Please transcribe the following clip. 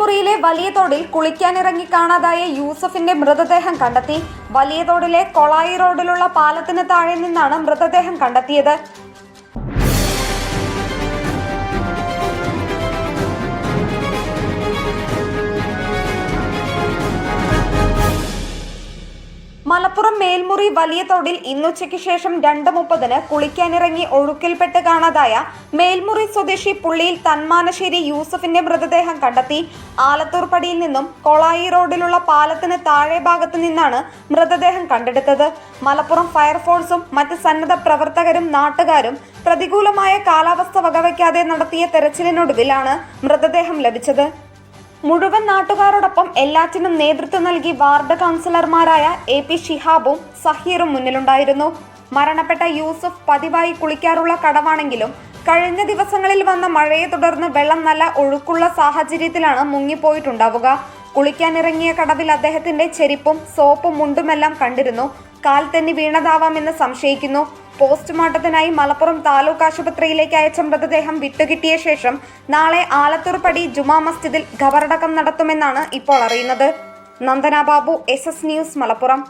മേൽമുറിയിലെ വലിയ തോടിൽ കുളിക്കാനിറങ്ങി കാണാതായ യൂസഫിന്റെ മൃതദേഹം കണ്ടെത്തി. വലിയ തോടിലെ കൊളായി റോഡിലുള്ള പാലത്തിന് താഴെ നിന്നാണ് മൃതദേഹം കണ്ടെത്തിയത്. മലപ്പുറം മേൽമുറി വലിയ തോടിൽ ഇന്നുച്ചയ്ക്ക് ശേഷം രണ്ട് മുപ്പതിന് കുളിക്കാനിറങ്ങി ഒഴുക്കിൽപ്പെട്ട് കാണാതായ മേൽമുറി സ്വദേശി പുള്ളിയിൽ തന്മാനശ്ശേരി യൂസഫിന്റെ മൃതദേഹം കണ്ടെത്തി. ആലത്തൂർ പടിയിൽ നിന്നും കൊളായി റോഡിലുള്ള പാലത്തിന് താഴെ ഭാഗത്തു നിന്നാണ് മൃതദേഹം കണ്ടെടുത്തത്. മലപ്പുറം ഫയർഫോഴ്സും മറ്റ് സന്നദ്ധ പ്രവർത്തകരും നാട്ടുകാരും പ്രതികൂലമായ കാലാവസ്ഥ വകവയ്ക്കാതെ നടത്തിയ തെരച്ചിലിനൊടുവിലാണ് മൃതദേഹം ലഭിച്ചത്. മുഴുവൻ നാട്ടുകാരോടൊപ്പം എല്ലാറ്റിനും നേതൃത്വം നൽകി വാർഡ് കൗൺസിലർമാരായ എ പി ഷിഹാബും സഹീറും മുന്നിലുണ്ടായിരുന്നു. മരണപ്പെട്ട യൂസഫ് പതിവായി കുളിക്കാറുള്ള കടവാണെങ്കിലും കഴിഞ്ഞ ദിവസങ്ങളിൽ വന്ന മഴയെ തുടർന്ന് വെള്ളം നല്ല ഒഴുക്കുള്ള സാഹചര്യത്തിലാണ് മുങ്ങിപ്പോയിട്ടുണ്ടാവുക. കുളിക്കാനിറങ്ങിയ കടവിൽ അദ്ദേഹത്തിന്റെ ചെരിപ്പും സോപ്പും മുണ്ടുമെല്ലാം കണ്ടിരുന്നു. കാൽ തെന്നി വീണതാവാമെന്ന് സംശയിക്കുന്നു. പോസ്റ്റ്മോർട്ടത്തിനായി മലപ്പുറം താലൂക്ക് ആശുപത്രിയിലേക്ക് അയച്ച മൃതദേഹം വിട്ടുകിട്ടിയ ശേഷം നാളെ ആലത്തൂർപ്പടി ജുമാ മസ്ജിദിൽ ഖബറടക്കം നടത്തുമെന്നാണ് ഇപ്പോൾ അറിയുന്നത്. Nandana Babu S news Malappuram.